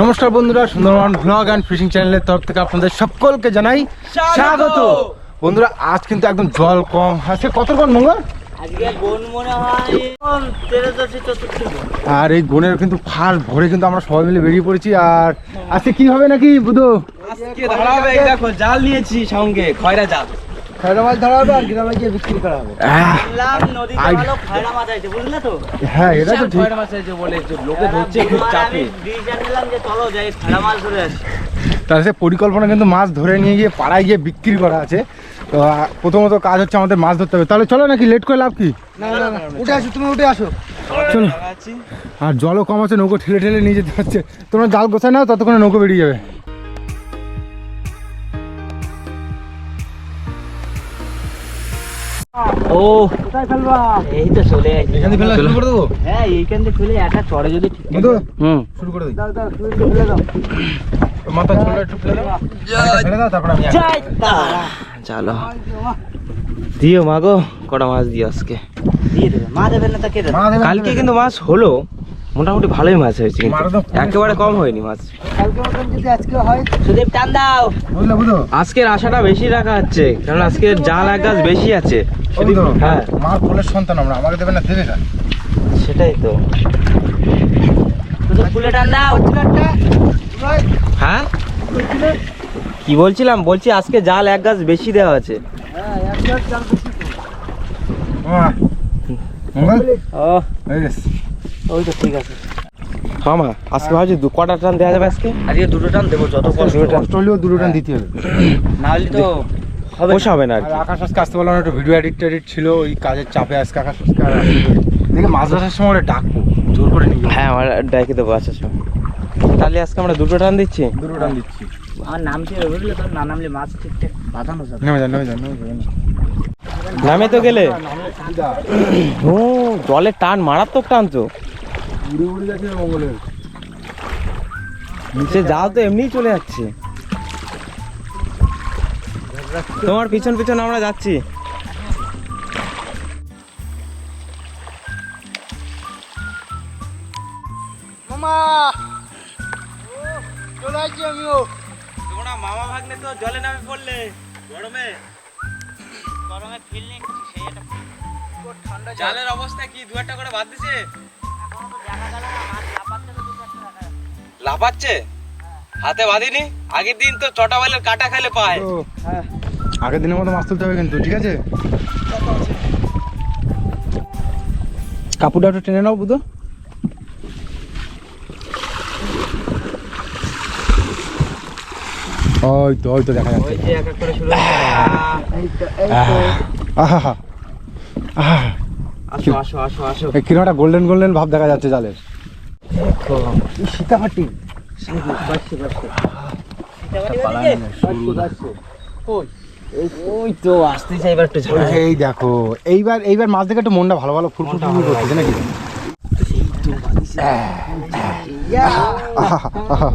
নমস্কার বন্ধুরা Sundarban blog and fishing চ্যানেলের তরফ থেকে আপনাদের সকলকে জানাই স্বাগত। বন্ধুরা আজ কিন্তু একদম জল কম। আছে কত কম মনে হয় চতুর্থী আর এই গনের কিন্তু ফাল ভরে কিন্তু আমরা সবাই মিলে বেরিয়ে পড়েছি। আর আজকে কি হবে নাকি বুধো? আজকে ধরা হবে এই দেখো জাল নিয়েছি সঙ্গে খয়রা জাল। খয়রা মাছ ধরা হবে আর গ্রামে গিয়ে বিক্রি করা হবে। হ্যাঁ এটা তো ঠিক। মাছ আছে বলে লোকে ধরছে খুব চাপে। আমি ডিসিশন নিলাম যে চলো যাই খয়রা মাছ ধরে আসি। তার সে পরিকল্পনা কিন্তু মাছ ধরে নিয়ে গিয়ে পাড়ায় গিয়ে বিক্রি করা আছে। তো প্রথমত কাজ হচ্ছে আমাদের মাছ ধরতে হবে। তাহলে চলো নাকি লেট করে লাভ কি? না না না উঠে আসো তুমি উঠে আসো। চলো। আর জলও কম আছে নৌকো ঠেলে ঠেলে নিয়ে যেতে হচ্ছে। তোমরা জাল গোছায় নাও ততক্ষণে নৌকো বেরিয়ে যাবে। ও। কোথায় ফেলবা? এই তো চলে আসি। এখান ফেলা শুরু করে দেবো? হ্যাঁ এইখান থেকে ফেলে একটা চড়ে যদি ঠিক বন্ধু হুম। শুরু করে দিই। মাথা ছোট একটু ফেলে দাও। ফেলে দাও তারপর আমি যাই চলো। দিও মাগো কটা মাছ দিও আজকে। দিয়ে দেবে। মা দেবে না তাকে মা দেবে কালকে কিন্তু মাছ হলো। মোটামুটি ভালোই মাছ হয়েছে। একেবারে কম হয়নি মাছ। আজকে হয় সুদীপ টান দাও। আজকের আশাটা বেশি রাখা হচ্ছে কারণ আজকের জাল এক গাছ বেশি আছে। হ্যাঁ। মার কোলের সন্তান আমরা আমাকে দেবে না দেবে সেটাই তো। হ্যাঁ? কি বলছিলাম? বলছি আজকে জাল এক গাছ বেশি দেওয়া আছে। রে। ওই তো ঠিক আছে। মামা আজকে ভাবছি দু কটা টান দেওয়া যাবে আজকে? আজকে দুটো টান দেবো যত দুটো কষ্ট হলেও দুটো টান দিতে হবে। না হলে তো হবে পোষাবে না আকাশ আজকে আসতে পারলাম না, একটু ভিডিও এডিট টেডিট ছিল ওই কাজের চাপে আজকে আকাশ আজকে। দেখে মাছ ধরার সময় ওরা ডাকবো জোর করে নিয়ে হ্যাঁ আমার ডাইকে দেবো আচ্ছা আচ্ছা। তাহলে আজকে আমরা দুটো টান দিচ্ছি? দুটো টান দিচ্ছি। আমার নাম ছিল বুঝলে তোর না নামলে মাছ ঠিকঠাক বাঁধানো যাবে। নেমে যান নেমে যান নেমে যান নামে তো গেলে। ও জলের টান মারাত্মক টান তো। উড়ে উড়ে যাচ্ছে মঙ্গলের? নিচে জাল তো এমনিই চলে যাচ্ছে। তোমার পিছন পিছন আমরা যাচ্ছি। মামা! চলে আসছি আমিও। তোমরা মামা ভাগ্নে তো জলে নামে পড়লে গরমে। গরমে ফিল নেই সেই একটা ঠান্ডা জালের অবস্থা কি? দু একটা করে বাদ দিছে? লাফাচ্ছে? হাতে বাঁধিনি? আগের দিন তো চটা বাইলের কাটা খাইলে পায়। আগের দিনের মতো মাছ তুলতে হবে কিন্তু ঠিক আছে? কাপড়টা একটু টেনে নাও বুধো। ওই তো ওই তো দেখা যাচ্ছে। আসো আসো আসো আসো। এই একটা গোল্ডেন গোল্ডেন ভাব দেখা যাচ্ছে জালের। সীতাহাটি এই দেখো এইবার এইবার মাছ দেখে একটু মনটা ভালো ভালো ফুল ফুল ফুল করতেছে নাকি? আহা, আহা।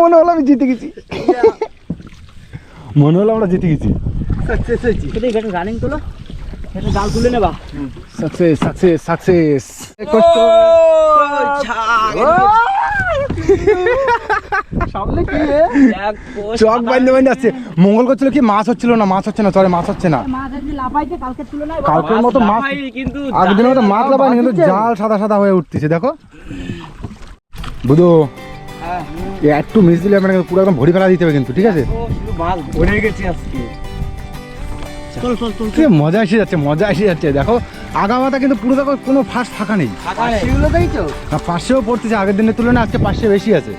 মনে হলো আমি জিতে গেছি। মনে হলো আমরা জিতে গেছি। রানিং তোলো এটা জাল তুলে নেবা। সাকসেস সাকসেস সাকসেস চক বান্ধে আসছে। মঙ্গল করছিল কি? মাছ হচ্ছিল না মাছ হচ্ছে না চলে মাছ হচ্ছে না। কালকের মতো মাছ কিন্তু আগের মতো মাছ লাগায়নি কিন্তু জাল সাদা সাদা হয়ে উঠতেছে দেখো। বুধু এ একটু মিস দিলে মানে পুরো একদম ভরি ফেলা দিতে হবে কিন্তু ঠিক আছে? গেছে আজকে। কি মজা এসে যাচ্ছে মজা এসে যাচ্ছে। দেখো আগামাতা কিন্তু পুরো দেখো কোনো ফাঁস ফাঁকা নেই। আর পাশেও পড়তেছে আগের দিনের তুলনায় আজকে পাশে বেশি আছে।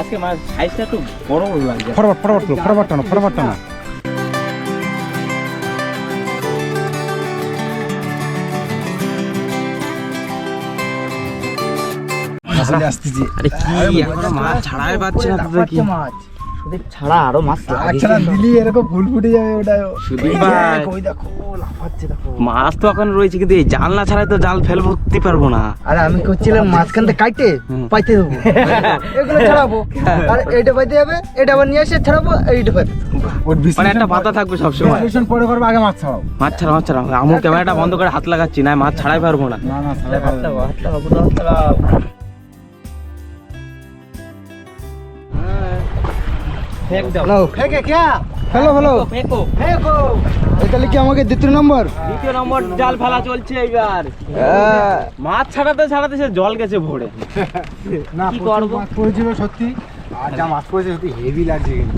আজকে মাছ সাইজটা একটু বড় বড় লাগছে। ফরওয়ার্ড ফরওয়ার্ড ফরওয়ার্ড টানো ফরওয়ার্ড টানো আসতেছি আরে কি মাছ ছাড়াই পাচ্ছে না কি সুদীপ ছাড়া আরও মাছ আচ্ছা দিলি এরকম ফুল ফুটে যাবে ওটা সুদীপ ভাই। ওই দেখো লাফাচ্ছে দেখো। মাছ তো এখন রয়েছে কিন্তু এই জাল না ছাড়াই তো জাল ফেল করতে পারব না। আরে আমি করছিলাম কাটে পাইতে দেবো। এগুলো ছাড়াবো। আর এইটা পাইতে যাবে এটা আবার নিয়ে এসে ছাড়াবো এইটা পাইতে মানে একটা পাতা থাকবে সবসময়। পরে করবে আগে মাছ ছাড়াও মাছ ছাড়া মাছ ছাড়া। আমার ক্যামেরাটা বন্ধ করে হাত লাগাচ্ছি না মাছ ছাড়াই পারব না। না না ছাড়াই ভালো নাও ফেকে কে? হ্যালো হ্যালো ফেকো ফেকো তাহলে কি আমাকে দ্বিতীয় নম্বর। দ্বিতীয় নম্বর জাল ফেলা চলছে এইবার। মাছ ছাড়াতে ছাড়াতে সে জল গেছে ভরে। না কি করব? মাছ পড়েছিল সত্যি। আর যা মাছ পড়েছে সত্যি হেভি লাগছে কিন্তু।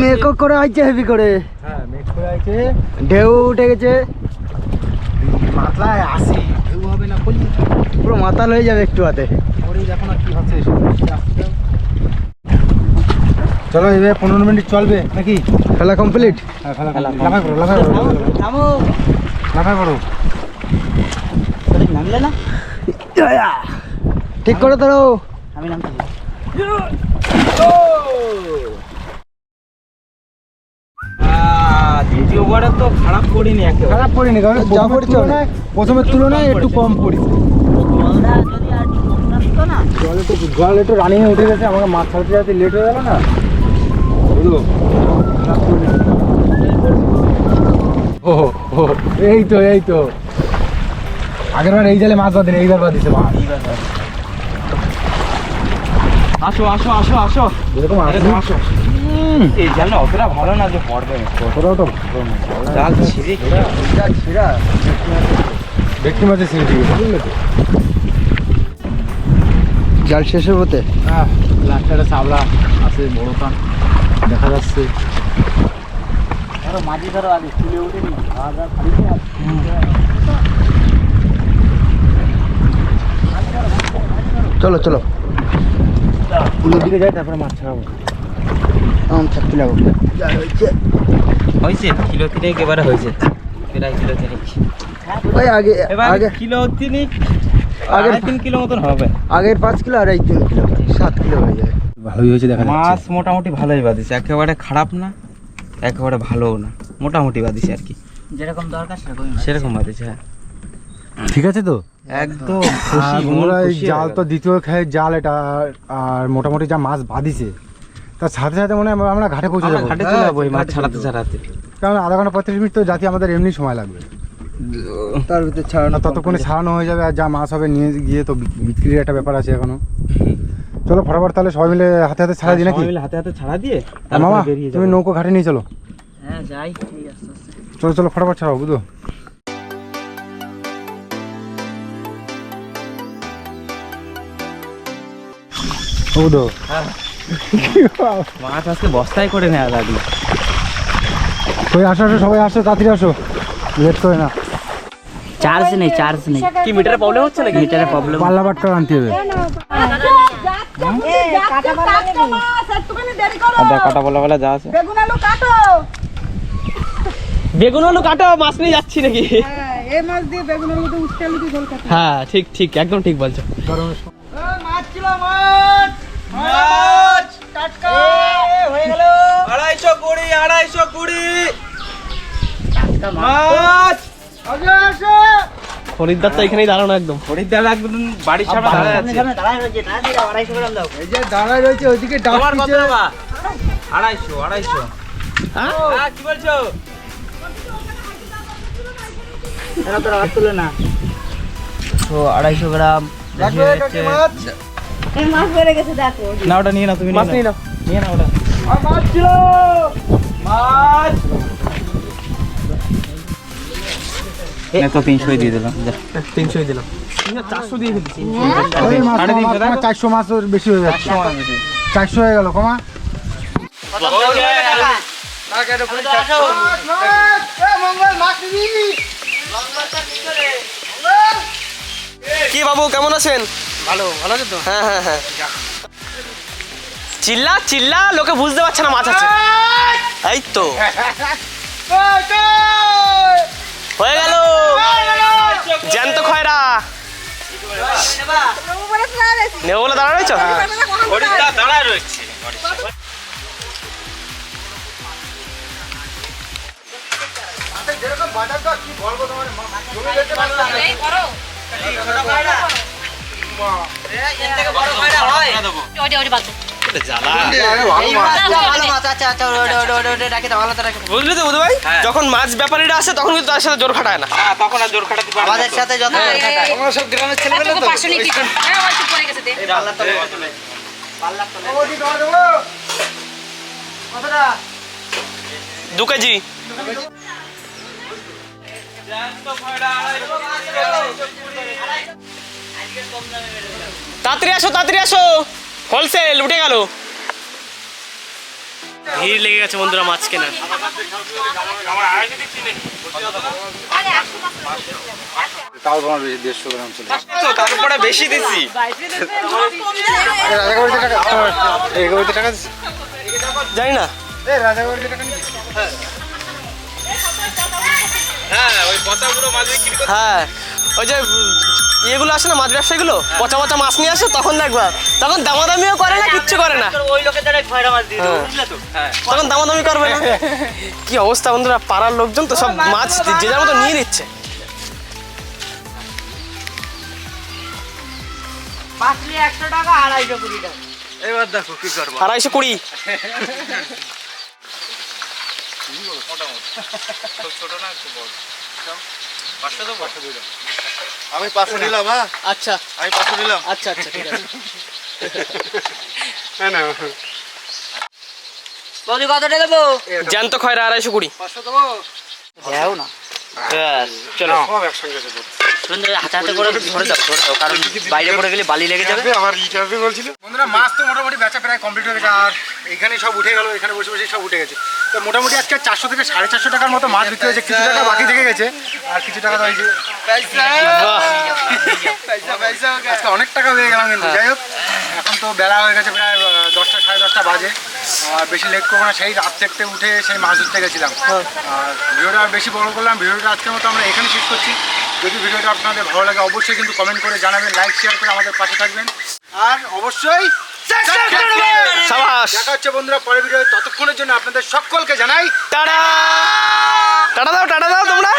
মেকো করে আইছে হেভি করে। হ্যাঁ মেঘ করে আছে ঢেউ উঠে গেছে। মাথায় আসে ঢেউ হবে না পুরো মাতাল হয়ে যাবে একটু হাতে। পরে দেখো না কি হচ্ছে। চলো এবার পনেরো মিনিট চলবে নাকি? খেলা কমপ্লিট হ্যাঁ, খেলা লাফাই করো লাফাই করো লাফাই করো। নামলে না? ঠিক করে ধরো আমি তো খারাপ করিনি একেবারে। খারাপ পড়িনি কারণ যা প্রথমের তুলনায় প্রথমের তুলনায় একটু কম পড়েছে জল একটু জল একটু রানিং উঠে গেছে আমাকে মাছ ছাড়তে যাতে লেট হয়ে গেল না। ও ও এই তো এই তো। আগের বার এই জালে মাছ বাঁধেনি এইবার বাঁধিছে মাছ। আসো আসো আসো আসো। এরকম আসো এই জাল অতটা ভালো না যে পড়বে। তো জাল ছিঁড়ে ছিড়া বুঝলে তো? জাল শেষের হতে হ্যাঁ লাস্টে চাবলা আছে বড় টান দেখা যাচ্ছে। ধরো মাঝি ধরো আগে তুলে উঠেনি চলো চলো। দিকে যাই তারপরে মাছ ছাড়াবো আম হয়েছে কিলো তিনেক এবারে হয়েছে। প্রায় কিলো তিনেক। আগে এবার আগে কিলো তিনেক আগের- তিন কিলো মতন হবে। আগের পাঁচ কিলো আর এই তিন কিলো। সাত কিলো হয়ে যায় ভালোই হয়েছে দেখা মাছ মোটামুটি ভালোই বাদিছে একেবারে খারাপ না একেবারে ভালোও না মোটামুটি বাদিছে আর কি। যেরকম দরকার সেরকম সেরকম বাদিছে হ্যাঁ। ঠিক আছে তো? একদম এই জাল তো দ্বিতীয় খেয়ে জাল এটা আর মোটামুটি যা মাছ বাঁধিছে তার সাথে সাথে মনে হয় আমরা ঘাটে পৌঁছে যাব। ঘাটে চলে যাব এই মাছ ছাড়াতে ছাড়াতে। কারণ আধা ঘণ্টা পঁয়ত্রিশ মিনিট তো জাতি আমাদের এমনি সময় লাগবে। তার ভিতরে ছাড়ানো ততক্ষণে ছাড়ানো হয়ে যাবে আর যা মাছ হবে নিয়ে গিয়ে তো বিক্রির একটা ব্যাপার আছে এখনও। চলো ফটাফট তাহলে সবাই মিলে হাতে হাতে ছাড়া দিই নাকি? সবাই মিলে হাতে হাতে ছাড়া দিয়ে মামা তুমি নৌকো ঘাটে নিয়ে চলো। হ্যাঁ যাই ঠিক আছে চলো চলো ফটাফট ছাড়াও বুঝো। বুঝো। মাছ আজকে বস্তায় করে নেওয়া লাগল ওই আসো আসো সবাই আসো তাড়াতাড়ি আসো। লেট করে না। চার্জ নেই চার্জ নেই। কি মিটারে প্রবলেম হচ্ছে নাকি? মিটারে প্রবলেম পাল্লা বাটটা আনতে হবে। দেখ কাটা বলা বলা যা আছে। বেগুন আলু কাটো বেগুন আলু কাটো মাছ নিয়ে যাচ্ছি নাকি? হ্যাঁ এই মাছ দিয়ে বেগুন আলু দিয়ে আলু দিয়ে ঝোল কাটো হ্যাঁ ঠিক ঠিক একদম ঠিক বলছো। মাছ ছিল মাছ! মাছ! টাটকা! হয়ে গেল। আড়াইশো কুড়ি আড়াইশো কুড়ি। মাছ! খরিদ্দার তো এখানেই দাঁড়ানো একদম। খরিদ্দার একদম বাড়ির সামনে দাঁড়ায় আছে। এই যে দাঁড়ায় রয়েছে ওইদিকে ডাক তোমার কত বাবা? আড়াইশো আড়াইশো। হ্যাঁ কি বলছো? এরা তো রাত তুলে না। তো আড়াইশো গ্রাম রাখবে কাকি মাছ? এই মাছ বেড়ে গেছে দেখো। না ওটা নিয়ে নাও তুমি মাছ নিয়ে নাও। নিয়ে নাও। ওটা মাছ ছিল। মাছ। তো তিনশোই দিয়ে দিলাম তিনশোই দিলাম। চারশো দিয়ে বেশি হয়ে যাচ্ছে। চারশো হয়ে গেল কমা। কি বাবু কেমন আছেন? ভালো ভালো আছে তো? হ্যাঁ হ্যাঁ হ্যাঁ। চিল্লা চিল্লা লোকে বুঝতে পারছে না মাছ আছে এই তো। হয়ে গেল। জ্যান্ত খয়রা। নেব বলে দাঁড়া রয়েছ? দাঁড়া রয়েছে। আচ্ছা আচ্ছা। বুঝলি তো বুধ ভাই হ্যাঁ। যখন মাছ ব্যাপারীরা আসে তখন কিন্তু তার সাথে জোর খাটায় না। হ্যাঁ তখন আর জোর খাটাতে পারবে আমাদের সাথে যত হ্যাঁ, এই- এই- আমরা সব গ্রামের ছেলেমেলে তো। পাঁচশো নিয়ে হ্যাঁ, ওই চুপ গেছে, দে। কতটা দু কেজি। তাড়াতাড়ি আসো তাড়াতাড়ি আসো। হোলসেল উঠে গেল। ভিড় লেগে গেছে বন্ধুরা মাছ কেনার। তাও তোমার বেশি দেড়শো গ্রাম চলে তারপরে বেশি দিছি। টাকা টাকা জানি না। রাজাগড়িতে টাকা নিচ্ছি হ্যাঁ ওই মাছ বিক্রি হ্যাঁ। ওই যে ইয়েগুলো আসে না মাছ ব্যবসায়ীগুলো? পচা পচা মাছ নিয়ে আসে তখন দেখবা। তখন দামাদামিও করে না কিচ্ছু করে না। ওই লোকের দ্বারা ভয়রা মাছ দিয়ে হ্যাঁ। বুঝলে তো? হ্যাঁ। তখন দামাদামি করবে না। কি অবস্থা বন্ধুরা পাড়ার লোকজন তো সব মাছ যে যার মতো নিয়ে নিচ্ছে। আড়াইশো কুড়ি টাকা। এবার দেখো কি করব। আড়াইশো কুড়ি। ছোট না একটু বড়। পাঁচশো তো পাঁচশো দুই আমি পাঁচশো নিলাম হ্যাঁ? আচ্ছা। আমি পাঁচশো নিলাম। আচ্ছা আচ্ছা ঠিক আছে। না না। বৌদি কতটা দেবো? জ্যান্ত খয়রা আড়াইশো কুড়ি। পাঁচশো দেবো? দেও না। চলো। সব একসঙ্গে দেবো। হাতে হাতে করে ধরে দাও ধরে দাও কারণ বাইরে পড়ে গেলে বালি লেগে যাবে। আবার রিচার্জ বলছিল বন্ধুরা মাছ তো মোটামুটি বেচা প্রায় কমপ্লিট হয়ে গেছে আর এখানে সব উঠে গেল এখানে বসে বসে সব উঠে গেছে। তো মোটামুটি আজকে চারশো থেকে সাড়ে চারশো টাকার মতো মাছ বিক্রি হয়েছে কিছু টাকা বাকি থেকে গেছে আর কিছু টাকা আজকে অনেক টাকা হয়ে গেলাম কিন্তু যাই হোক এখন তো বেলা হয়ে গেছে প্রায় দশটা সাড়ে দশটা বাজে আর বেশি লেট করব না সেই রাত থেকে উঠে সেই মাছ ধরতে গেছিলাম। আর ভিডিওটা বেশি বড় করলাম ভিডিওটা আজকের মতো আমরা এখানে শেষ করছি। যদি ভিডিওটা আপনাদের ভালো লাগে অবশ্যই কিন্তু কমেন্ট করে জানাবেন লাইক শেয়ার করে আমাদের পাশে থাকবেন। আর অবশ্যই দেখা হচ্ছে বন্ধুরা পরের ভিডিও ততক্ষণের জন্য আপনাদের সকলকে জানাই টাটা। টাটা। দাও টাটা দাও তোমরা।